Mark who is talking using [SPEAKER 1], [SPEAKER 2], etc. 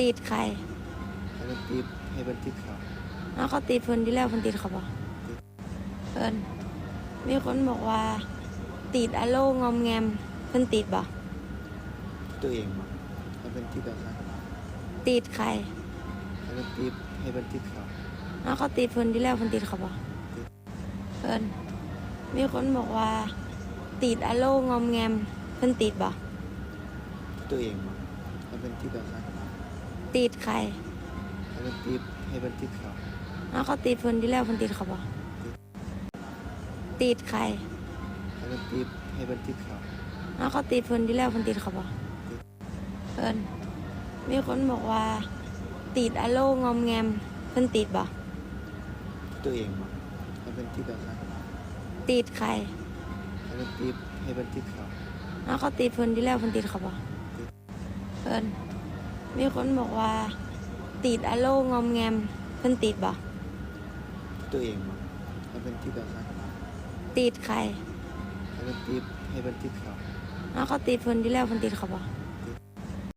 [SPEAKER 1] ติดใคร
[SPEAKER 2] ให้มันติดให้มันติดเขา
[SPEAKER 1] แล้วเขาติดเพิ่นที่แล้วเพิ่นติดเขาบ่เพิ่นมีคนบอกว่า ติดอะโลงอมแงมเพิ่นติดบ่
[SPEAKER 2] ตัวเองบ่ให้มันติดเอาซะ
[SPEAKER 1] ติดใคร
[SPEAKER 2] ให้มันติดให้มันติดเขา
[SPEAKER 1] แล้วเขาติดเพิ่นที่แล้วเพิ่นติดเขาบ่เพิ่นมีคนบอกว่า ติดอะโลงอมแงมเพิ่นติดบ่
[SPEAKER 2] ตัวเองบ่ให้มันติดเอาซะ
[SPEAKER 1] ติดใคร
[SPEAKER 2] ให้มันติดให้มันติดเขา
[SPEAKER 1] แล้วเขาติดเพิ่นที่แล้วเพิ่นติดเขาบ่ติดใคร
[SPEAKER 2] ให้มันติดให้มันติดเขา
[SPEAKER 1] แล้วเขาติดเพิ่นที่แล้วเพิ่นติดเขาบ่เพิ่นมีคนบอกว่า ติดอะโลงอมแงมเพิ่นติดบ่
[SPEAKER 2] ตัวเองบ่ให้มันติดเอาซะ
[SPEAKER 1] ติดใคร
[SPEAKER 2] ให้มันติดให้มันติดเขา
[SPEAKER 1] แล้วเขาติดเพิ่นที่แล้วเพิ่นติดเขาบ่เพิ่น มีคนบอกว่า ติดอะโลงอมแงมเพิ่นติดบ่
[SPEAKER 2] ตัวเองบ่ให้มันติดเอาซะ
[SPEAKER 1] ติดใคร
[SPEAKER 2] ให้มันติดให้มันติดเขา
[SPEAKER 1] แล้วเขาติดเพิ่นที่แล้วเพิ่นติดเขาบ่
[SPEAKER 2] ต